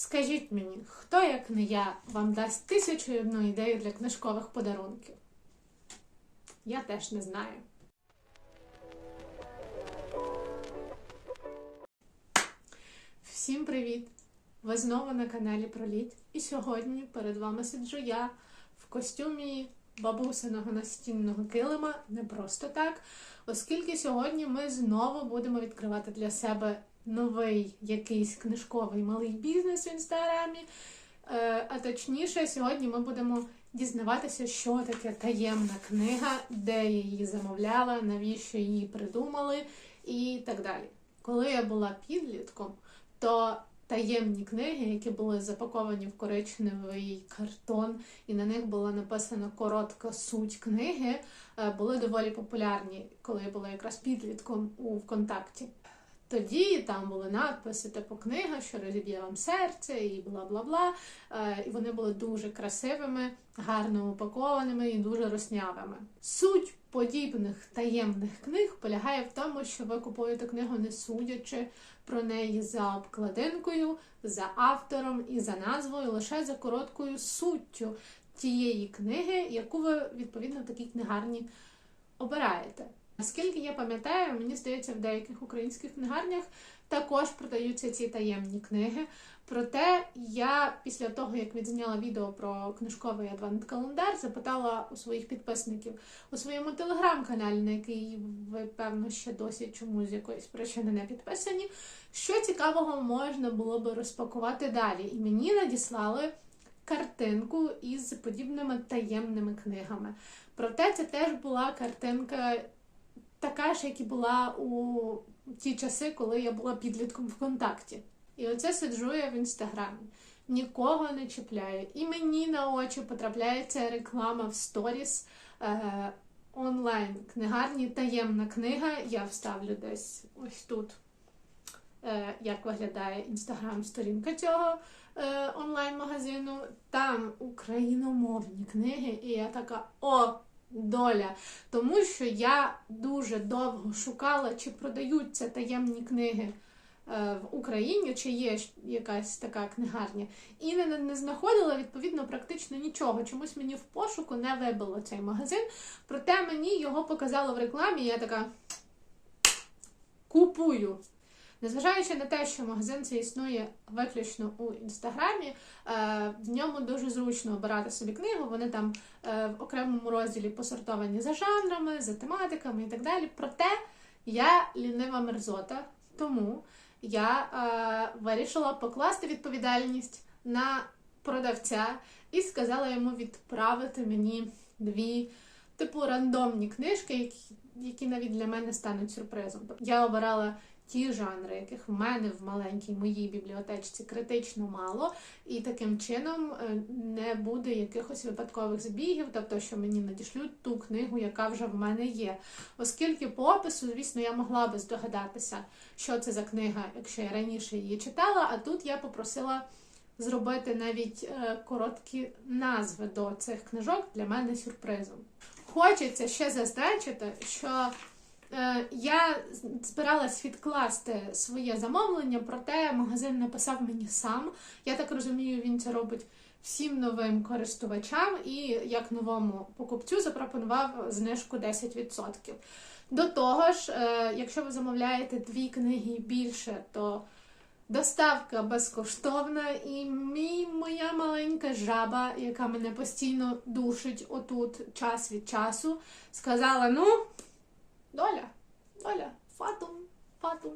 Скажіть мені, хто, як не я, вам дасть тисячу і одну ідею для книжкових подарунків? Я теж не знаю. Всім привіт! Ви знову на каналі Проліт. І сьогодні перед вами сиджу я в костюмі бабусиного настінного килима не просто так, оскільки сьогодні ми знову будемо відкривати для себе новий якийсь книжковий малий бізнес в інстаграмі. Е, А точніше, сьогодні ми будемо дізнаватися, що таке таємна книга, де я її замовляла, навіщо її придумали і так далі. Коли я була підлітком, то таємні книги, які були запаковані в коричневий картон, і на них була написана коротка суть книги, е, були доволі популярні, коли я була якраз підлітком у ВКонтакті. Тоді там були надписи, типу книга, що розіб'є вам серце, і бла бла бла. Е, І вони були дуже красивими, гарно упакованими і дуже роснявими. Суть подібних таємних книг полягає в тому, що ви купуєте книгу, не судячи про неї за обкладинкою, за автором і за назвою, лише за короткою суттю тієї книги, яку ви відповідно в такій книгарні обираєте. Наскільки я пам'ятаю, мені здається, в деяких українських книгарнях також продаються ці таємні книги. Проте я після того, як відзняла відео про книжковий адвент-календар, запитала у своїх підписників у своєму телеграм-каналі, на який ви, певно, ще досі чомусь з якоїсь причини не підписані, що цікавого можна було би розпакувати далі. І мені надіслали картинку із подібними таємними книгами. Проте це теж була картинка така ж, як і була у ті часи, коли я була підлітком ВКонтакті. І оце сиджу я в інстаграмі. Нікого не чіпляю. І мені на очі потрапляється реклама в сторіс е, онлайн книгарні Таємна книга. Я вставлю десь ось тут, е, як виглядає інстаграм-сторінка цього е, онлайн-магазину. Там україномовні книги, і я така о! Доля, тому що я дуже довго шукала, чи продаються таємні книги е, в Україні, чи є якась така книгарня, і не, не знаходила відповідно практично нічого. Чомусь мені в пошуку не вибило цей магазин. Проте мені його показало в рекламі. і Я така купую. Незважаючи на те, що магазин це існує виключно у інстаграмі, е, в ньому дуже зручно обирати собі книгу. Вони там е, в окремому розділі посортовані за жанрами, за тематиками і так далі. Проте я лінива мерзота, тому я е, вирішила покласти відповідальність на продавця і сказала йому відправити мені дві. Типу рандомні книжки, які які навіть для мене стануть сюрпризом. Я обирала ті жанри, яких в мене в маленькій моїй бібліотечці критично мало, і таким чином не буде якихось випадкових збігів, тобто, що мені надішлють ту книгу, яка вже в мене є. Оскільки по опису, звісно, я могла би здогадатися, що це за книга, якщо я раніше її читала, а тут я попросила. Зробити навіть короткі назви до цих книжок для мене сюрпризом. Хочеться ще зазначити, що е, я збиралась відкласти своє замовлення, проте магазин написав мені сам. Я так розумію, він це робить всім новим користувачам і як новому покупцю запропонував знижку 10%. До того ж, е, якщо ви замовляєте дві книги і більше, то Доставка безкоштовна, і мій моя маленька жаба, яка мене постійно душить отут час від часу, сказала: ну, доля, доля, фатум, фатум,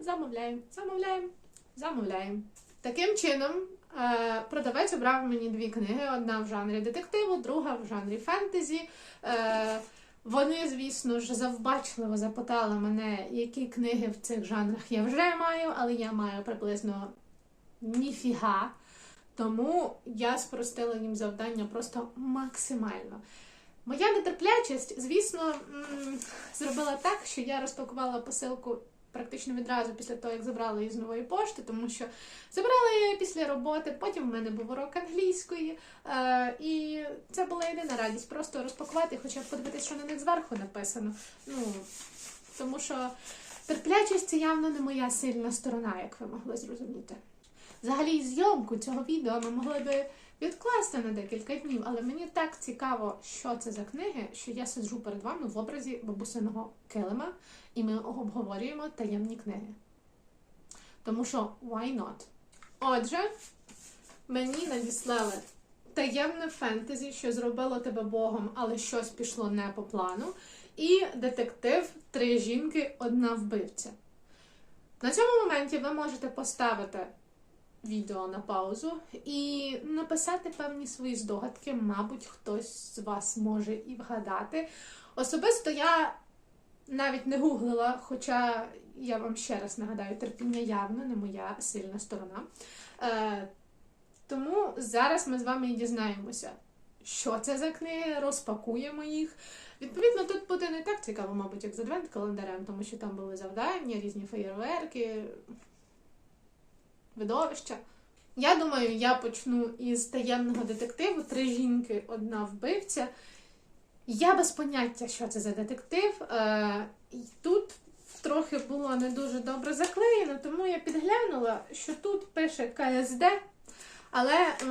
замовляємо, замовляємо, замовляємо. Таким чином, е, продавець обрав мені дві книги: одна в жанрі детективу, друга в жанрі фентезі. Е, вони, звісно ж, завбачливо запитали мене, які книги в цих жанрах я вже маю, але я маю приблизно ніфіга. Тому я спростила їм завдання просто максимально. Моя нетерплячість, звісно, зробила так, що я розпакувала посилку практично відразу після того, як забрала її з нової пошти, тому що забрала я її після роботи, потім в мене був урок англійської, е, і це була єдина радість просто розпакувати, хоча б подивитися, що на них зверху написано. Ну, Тому що терплячість це явно не моя сильна сторона, як ви могли зрозуміти. Взагалі, зйомку цього відео ми могли би відкласти на декілька днів, але мені так цікаво, що це за книги, що я сиджу перед вами в образі бабусиного килима, і ми обговорюємо таємні книги. Тому що why not? Отже, мені надіслали таємне фентезі, що зробило тебе Богом, але щось пішло не по плану. І детектив Три жінки, одна вбивця. На цьому моменті ви можете поставити відео на паузу і написати певні свої здогадки. Мабуть, хтось з вас може і вгадати. Особисто я навіть не гуглила, хоча я вам ще раз нагадаю, терпіння явно не моя сильна сторона. Е, тому зараз ми з вами і дізнаємося, що це за книги, розпакуємо їх. Відповідно, тут буде не так цікаво, мабуть, як з адвент-календарем, тому що там були завдання, різні феєрверки, видовища. Я думаю, я почну із таємного детективу Три жінки, одна вбивця. Я без поняття, що це за детектив. Е, і Тут трохи було не дуже добре заклеєно, тому я підглянула, що тут пише КСД. Але е,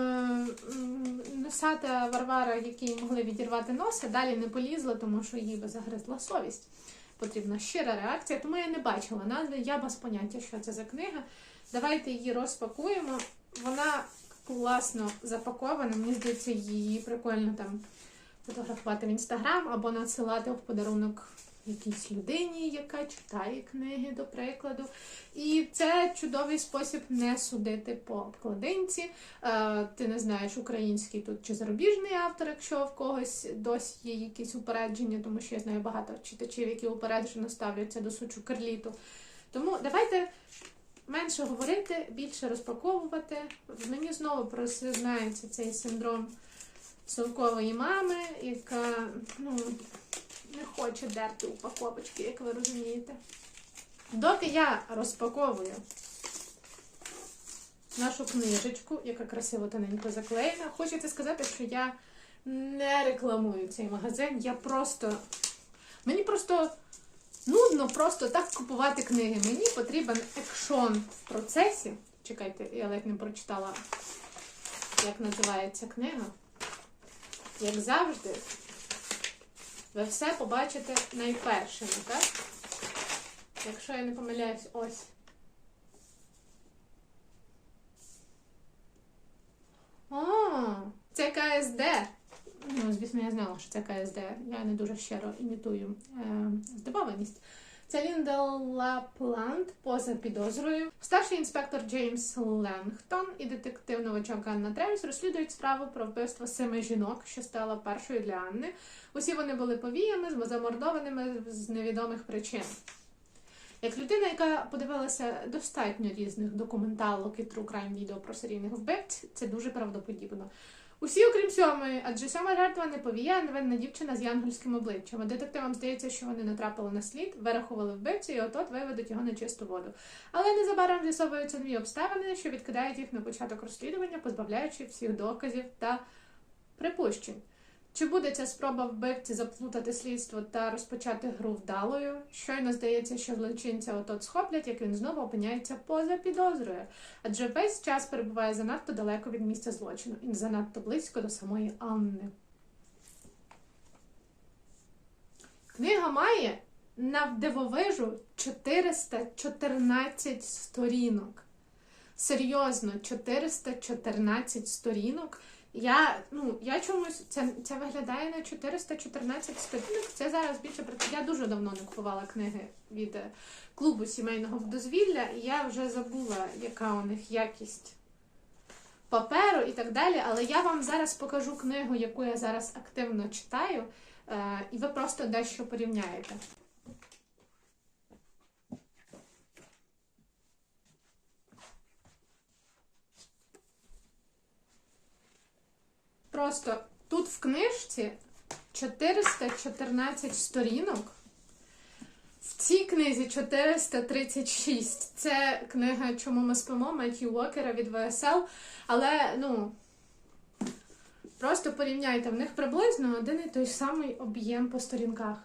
носата Варвара, які могли відірвати носа, далі не полізла, тому що її би загризла совість. Потрібна щира реакція, тому я не бачила назви, я без поняття, що це за книга. Давайте її розпакуємо. Вона класно запакована. Мені здається, її прикольно там фотографувати в інстаграм або надсилати в подарунок якійсь людині, яка читає книги, до прикладу. І це чудовий спосіб не судити по обкладинці. Е, ти не знаєш український тут чи зарубіжний автор, якщо в когось досі є якісь упередження, тому що я знаю багато читачів, які упереджено ставляться до сучу карліту. Тому давайте. Менше говорити, більше розпаковувати. Мені знову просизнається цей синдром совкової мами, яка ну, не хоче дерти упаковочки, як ви розумієте. Доки я розпаковую нашу книжечку, яка красиво тоненько заклеєна, хочеться сказати, що я не рекламую цей магазин. Я просто. Мені просто нудно просто так купувати книги. Мені потрібен екшон в процесі. Чекайте, я ледь не прочитала, як називається книга. Як завжди, ви все побачите найпершими, так? Якщо я не помиляюсь, ось. О, це КСД. Ну, звісно, я знала, що це КСД. Я не дуже щиро імітую е, здивованість. Це Лінда Лапланд поза підозрою. Старший інспектор Джеймс Ленгтон і детектив новачок Анна Тревіс розслідують справу про вбивство семи жінок, що стала першою для Анни. Усі вони були повіями, замордованими з невідомих причин. Як людина, яка подивилася достатньо різних документалок і true crime відео про серійних вбивць, це дуже правдоподібно. Усі, окрім сьомої, адже сьома жертва не повія, невинна дівчина з янгольським обличчям. А детективам здається, що вони натрапили на слід, вирахували вбивцю і от-от виведуть його на чисту воду. Але незабаром з'ясовуються нові обставини, що відкидають їх на початок розслідування, позбавляючи всіх доказів та припущень. Чи буде ця спроба вбивці заплутати слідство та розпочати гру вдалою? Щойно здається, що злочинця отот схоплять, як він знову опиняється поза підозрою, адже весь час перебуває занадто далеко від місця злочину і занадто близько до самої Анни. Книга має на дивовижу 414 сторінок. Серйозно, 414 сторінок. Я ну, я чомусь це це виглядає на 414 сторінок. Це зараз більше Я дуже давно не купувала книги від е, клубу сімейного дозвілля, і я вже забула, яка у них якість паперу і так далі. Але я вам зараз покажу книгу, яку я зараз активно читаю, е, і ви просто дещо порівняєте. Просто тут в книжці 414 сторінок. В цій книзі 436. Це книга Чому ми спимо Меттью Уокера від ВСЛ. Але, ну, просто порівняйте, в них приблизно один і той самий об'єм по сторінках.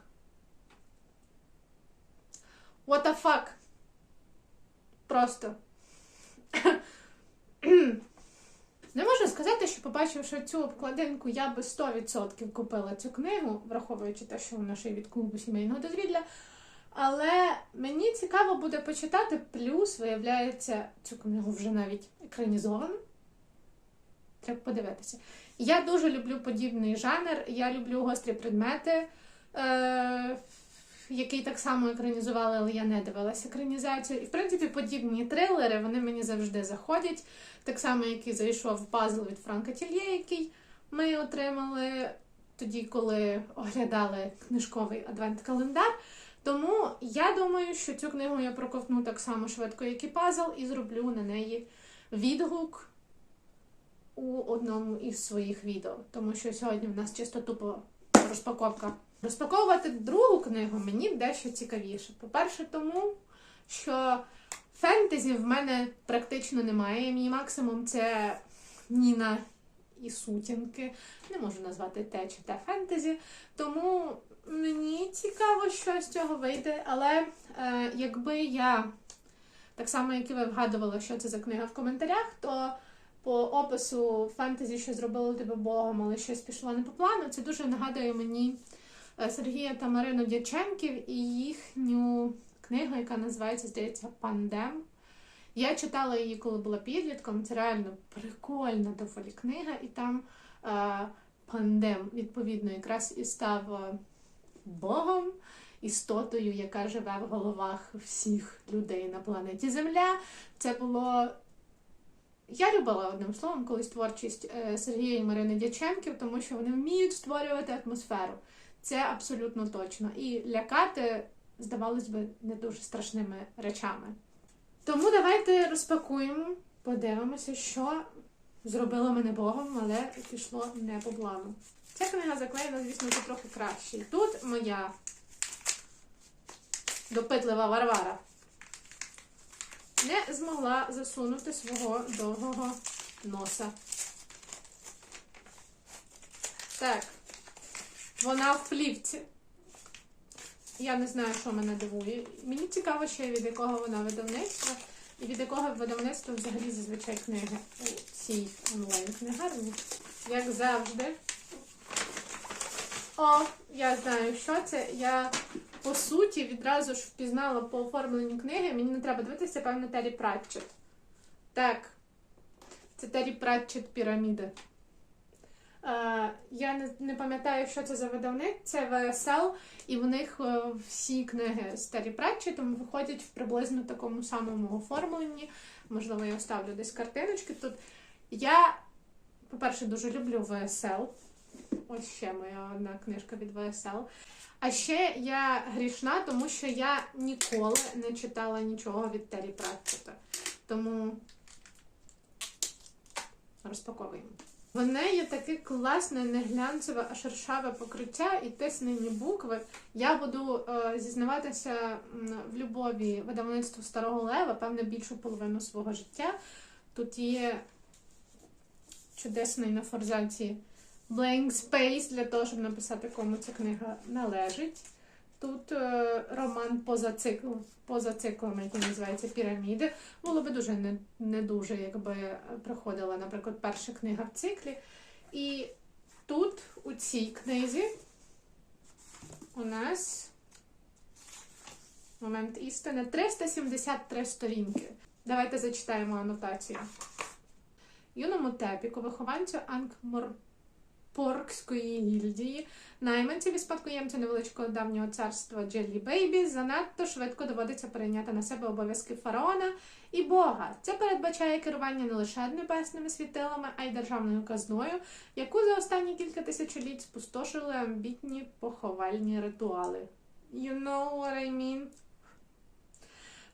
What the fuck? Просто. Не можу сказати, що цю обкладинку, я би 100% купила цю книгу, враховуючи те, що вона ще й від клубу сімейного дозвілля. Але мені цікаво буде почитати, плюс, виявляється, цю книгу вже навіть екранізовано. Треба подивитися. Я дуже люблю подібний жанр. Я люблю гострі предмети, е- який так само екранізували, але я не дивилася екранізацію. І, в принципі, подібні трилери вони мені завжди заходять. Так само, як і зайшов пазл від Франка Тільє, який ми отримали тоді, коли оглядали книжковий адвент-календар. Тому я думаю, що цю книгу я проковтну так само швидко, як і пазл, і зроблю на неї відгук у одному із своїх відео. Тому що сьогодні в нас чисто тупо розпаковка. Розпаковувати другу книгу мені дещо цікавіше. По-перше, тому що фентезі в мене практично немає. Мій максимум це Ніна і сутінки. Не можу назвати те чи те фентезі. Тому мені цікаво, що з цього вийде. Але е, якби я так само, як і ви вгадували, що це за книга в коментарях, то по опису фентезі, що зробило тебе Богом, але щось пішло не по плану, це дуже нагадує мені Сергія та Марину Дяченків і їхню книгу, яка називається, здається, Пандем. Я читала її, коли була підлітком. Це реально прикольна доволі книга, і там е, пандем, відповідно, якраз і став е, Богом, істотою, яка живе в головах всіх людей на планеті Земля. Це було. Я любила одним словом колись творчість е, Сергія і Марини Дяченків, тому що вони вміють створювати атмосферу. Це абсолютно точно. І лякати, здавалось би, не дуже страшними речами. Тому давайте розпакуємо, подивимося, що зробило мене Богом, але пішло не по плану. Ця книга заклеєна, звісно, це трохи краще. Тут моя допитлива Варвара не змогла засунути свого довгого носа. Так, вона в плівці. Я не знаю, що мене дивує. Мені цікаво ще від якого вона видавництва і від якого видавництва взагалі зазвичай книги у цій онлайн-книгарні. Як завжди. О, я знаю, що це. Я по суті відразу ж впізнала по оформленню книги. Мені не треба дивитися, певно, Террі Пратчет. Так, це Террі Пратчет Піраміда. Я не, не пам'ятаю, що це за видавник, це ВСЛ, і в них е, всі книги з Террі Пратчетом виходять в приблизно такому самому оформленні. Можливо, я оставлю десь картиночки тут. Я, по-перше, дуже люблю ВСЛ. Ось ще моя одна книжка від ВСЛ. А ще я грішна, тому що я ніколи не читала нічого від Террі Пратчета. Тому розпаковуємо. В неї таке класне, не глянцеве, а шершаве покриття і тиснені букви. Я буду е, зізнаватися в любові видавництву Старого Лева, певне, більшу половину свого життя. Тут є чудесний на форзаці blank space для того, щоб написати, кому ця книга належить. Тут е, роман поза цикл, поза циклом, який називається Піраміди. Було би дуже не, не дуже, якби приходила, наприклад, перша книга в циклі. І тут, у цій книзі, у нас момент істини 373 сторінки. Давайте зачитаємо анотацію. Юному тепіку, вихованцю Анкмор. Поркської гільдії, найманців і спадкоємцю невеличкого давнього царства Джеллі Бейбі занадто швидко доводиться перейняти на себе обов'язки фараона і Бога. Це передбачає керування не лише небесними світилами, а й державною казною, яку за останні кілька тисячоліть спустошили амбітні поховальні ритуали. You know what I mean?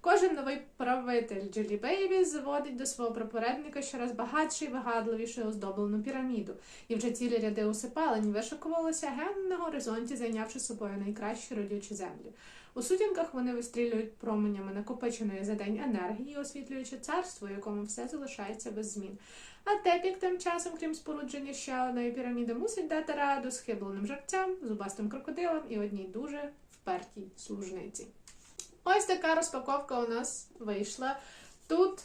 Кожен новий правитель Джилі Бейбі зводить до свого попередника щораз багатший і вигадливіший оздоблену піраміду, і вже цілі ряди усипалень вишикувалися ген на горизонті, зайнявши собою найкращі родючі землі. У сутінках вони вистрілюють променями накопиченої за день енергії, освітлюючи царство, якому все залишається без змін. А Тепік тим часом, крім спорудження ще одної піраміди, мусить дати раду схибленим жарцям, зубастим крокодилам і одній дуже впертій служниці. Ось така розпаковка у нас вийшла. Тут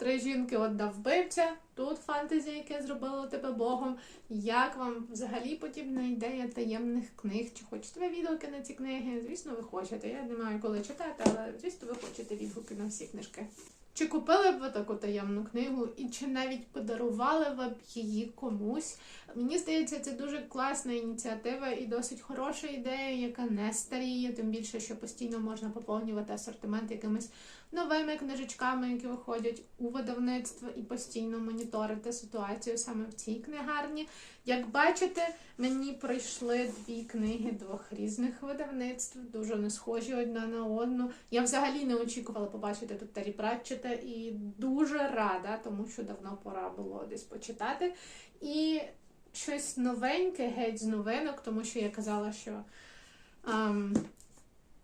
Три жінки одна вбивця. Тут фантазія, яке зробило тебе Богом. Як вам взагалі подібна ідея таємних книг? Чи хочете ви відгуки на ці книги? Звісно, ви хочете. Я не маю коли читати, але звісно, ви хочете відгуки на всі книжки. Чи купили б ви таку таємну книгу, і чи навіть подарували ви б її комусь? Мені здається, це дуже класна ініціатива і досить хороша ідея, яка не старіє, тим більше, що постійно можна поповнювати асортимент якимись новими книжечками, які виходять у видавництво, і постійно моніторити ситуацію саме в цій книгарні. Як бачите, мені прийшли дві книги двох різних видавництв, дуже не схожі одна на одну. Я взагалі не очікувала побачити тут Террі Пратчета і дуже рада, тому що давно пора було десь почитати. І щось новеньке, геть з новинок, тому що я казала, що. ем,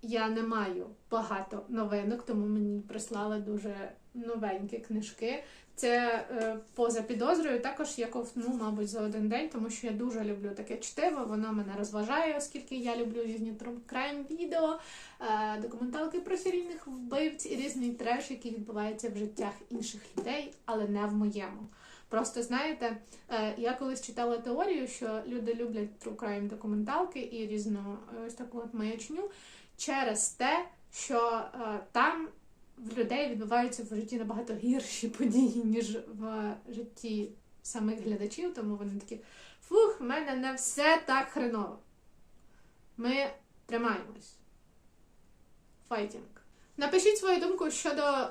я не маю багато новинок, тому мені прислали дуже новенькі книжки. Це е, поза підозрою. Також я ковтну, мабуть, за один день, тому що я дуже люблю таке чтиво. Воно мене розважає, оскільки я люблю різні крайм відео, е, документалки про серійних вбивць і різний треш, який відбувається в життях інших людей, але не в моєму. Просто знаєте, е, я колись читала теорію, що люди люблять true crime документалки і різну е, ось таку от маячню через те, що е, там в людей відбуваються в житті набагато гірші події, ніж в житті самих глядачів, тому вони такі фух, в мене не все так хреново. Ми тримаємось. Файтінг. Напишіть свою думку щодо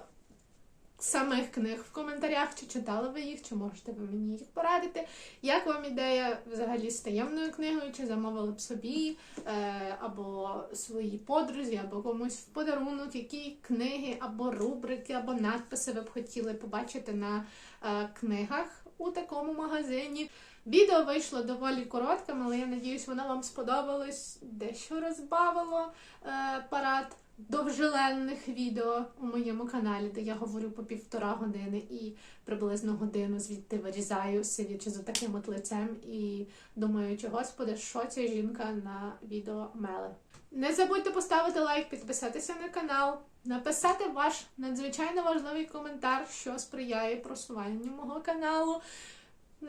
самих книг в коментарях, чи читали ви їх, чи можете ви мені їх порадити. Як вам ідея взагалі з таємною книгою, чи замовили б собі, е, або своїй подрузі, або комусь в подарунок, які книги, або рубрики, або надписи ви б хотіли побачити на е, книгах у такому магазині. Відео вийшло доволі коротким, але я надіюсь, воно вам сподобалось. Дещо розбавило е, парад довжеленних відео у моєму каналі, де я говорю по півтора години і приблизно годину звідти вирізаю, сидячи за таким от лицем і думаючи, господи, що ця жінка на відео меле. Не забудьте поставити лайк, підписатися на канал, написати ваш надзвичайно важливий коментар, що сприяє просуванню мого каналу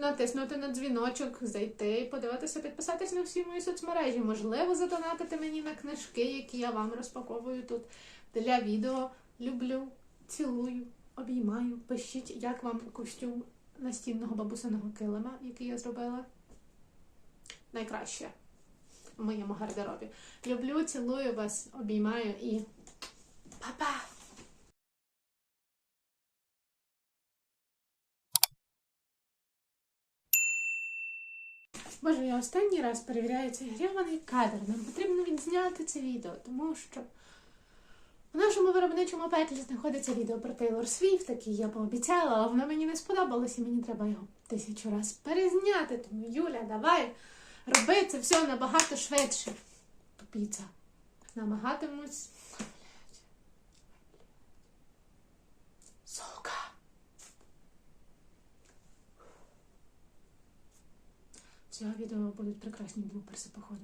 натиснути на дзвіночок, зайти, і подивитися, підписатись на всі мої соцмережі. Можливо, задонатити мені на книжки, які я вам розпаковую тут для відео. Люблю, цілую, обіймаю. Пишіть, як вам костюм настінного бабусиного килима, який я зробила. Найкраще в моєму гардеробі. Люблю, цілую вас, обіймаю і па-па! Боже, я останній раз перевіряю цей грьований кадр. Нам потрібно відзняти це відео, тому що в нашому виробничому петлі знаходиться відео про Тейлор Свіфт, яке я пообіцяла, але воно мені не сподобалось і мені треба його тисячу раз перезняти. Тому Юля, давай роби це все набагато швидше. Тупіця. Намагатимусь. Сука. З цього відео будуть прекрасні блуперси, походу.